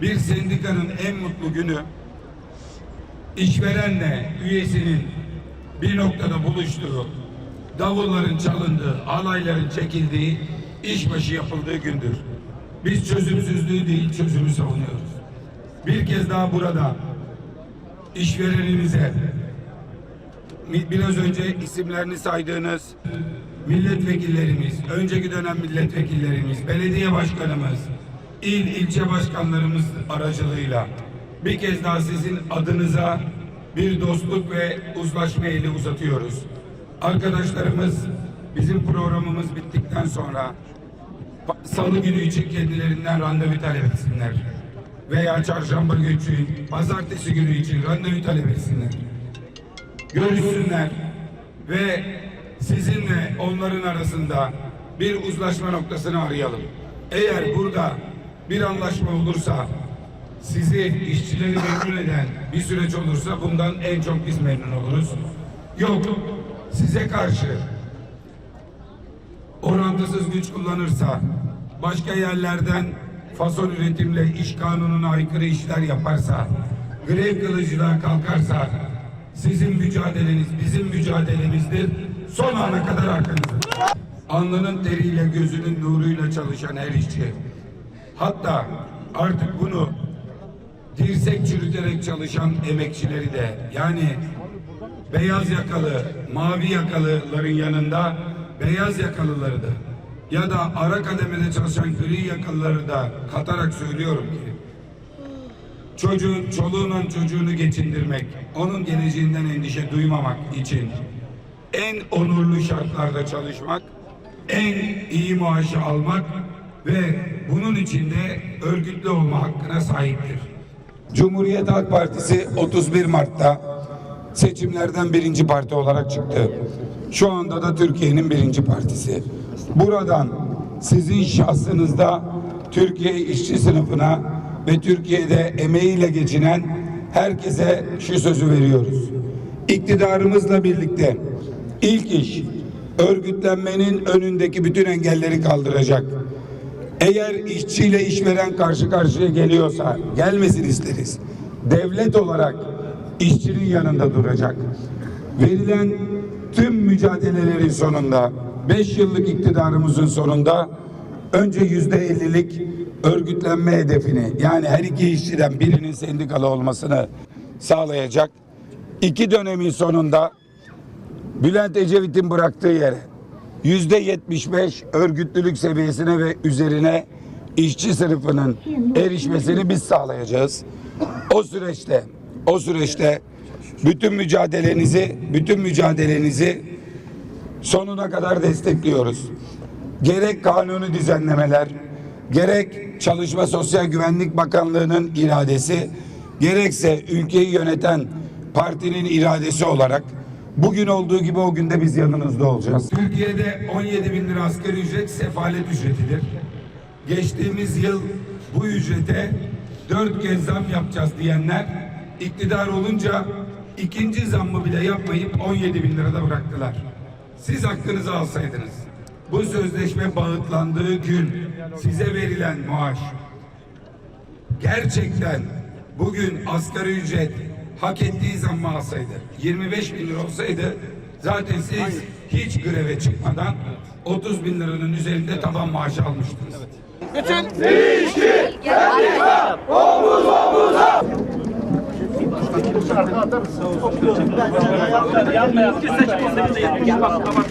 Bir sendikanın en mutlu günü işverenle üyesinin bir noktada buluştuğu, davulların çalındığı, alayların çekildiği, işbaşı yapıldığı gündür. Biz çözümsüzlüğü değil, çözümü savunuyoruz. Bir kez daha burada işverenimize mi- biraz önce isimlerini saydığınız milletvekillerimiz, önceki dönem milletvekillerimiz, belediye başkanımız, il ilçe başkanlarımız aracılığıyla bir kez daha sizin adınıza bir dostluk ve uzlaşma eli uzatıyoruz. Arkadaşlarımız bizim programımız bittikten sonra salı günü için kendilerinden randevu talep etsinler. Veya çarşamba günü için, pazartesi günü için randevu talep etsinler görüşsünler ve sizinle onların arasında bir uzlaşma noktasını arayalım. Eğer burada bir anlaşma olursa sizi işçileri memnun eden bir süreç olursa bundan en çok biz memnun oluruz. Yok size karşı orantısız güç kullanırsa, başka yerlerden fason üretimle iş kanununa aykırı işler yaparsa, grev kılıcılığa kalkarsa, sizin mücadeleniz bizim mücadelemizdir. Son ana kadar arkanızda. Alnının teriyle gözünün nuruyla çalışan her işçi. Hatta artık bunu dirsek çürüterek çalışan emekçileri de yani beyaz yakalı, mavi yakalıların yanında beyaz yakalıları da ya da ara kademede çalışan gri yakalıları da katarak söylüyorum ki çocuğun, çoluğunun çocuğunu geçindirmek, onun geleceğinden endişe duymamak için en onurlu şartlarda çalışmak, en iyi maaşı almak ve bunun içinde örgütlü olma hakkına sahiptir. Cumhuriyet Halk Partisi 31 Mart'ta seçimlerden birinci parti olarak çıktı. Şu anda da Türkiye'nin birinci partisi. Buradan sizin şahsınızda Türkiye işçi sınıfına ve Türkiye'de emeğiyle geçinen herkese şu sözü veriyoruz. İktidarımızla birlikte ilk iş örgütlenmenin önündeki bütün engelleri kaldıracak. Eğer işçiyle işveren karşı karşıya geliyorsa gelmesin isteriz. Devlet olarak işçinin yanında duracak. Verilen tüm mücadelelerin sonunda 5 yıllık iktidarımızın sonunda önce yüzde ellilik örgütlenme hedefini yani her iki işçiden birinin sendikalı olmasını sağlayacak. İki dönemin sonunda Bülent Ecevit'in bıraktığı yere yüzde 75 örgütlülük seviyesine ve üzerine işçi sınıfının erişmesini biz sağlayacağız. O süreçte o süreçte bütün mücadelenizi bütün mücadelenizi sonuna kadar destekliyoruz. Gerek kanunu düzenlemeler, gerek Çalışma Sosyal Güvenlik Bakanlığı'nın iradesi, gerekse ülkeyi yöneten partinin iradesi olarak bugün olduğu gibi o günde biz yanınızda olacağız. Türkiye'de 17 bin lira asgari ücret sefalet ücretidir. Geçtiğimiz yıl bu ücrete dört kez zam yapacağız diyenler iktidar olunca ikinci zammı bile yapmayıp 17 bin lirada bıraktılar. Siz hakkınızı alsaydınız bu sözleşme bağıtlandığı gün size verilen maaş gerçekten bugün asgari ücret hak ettiği zammı alsaydı 25 bin lira olsaydı zaten siz hiç greve çıkmadan 30 bin liranın üzerinde taban maaşı almıştınız arka atarız. Yanma yanma. Bak bak.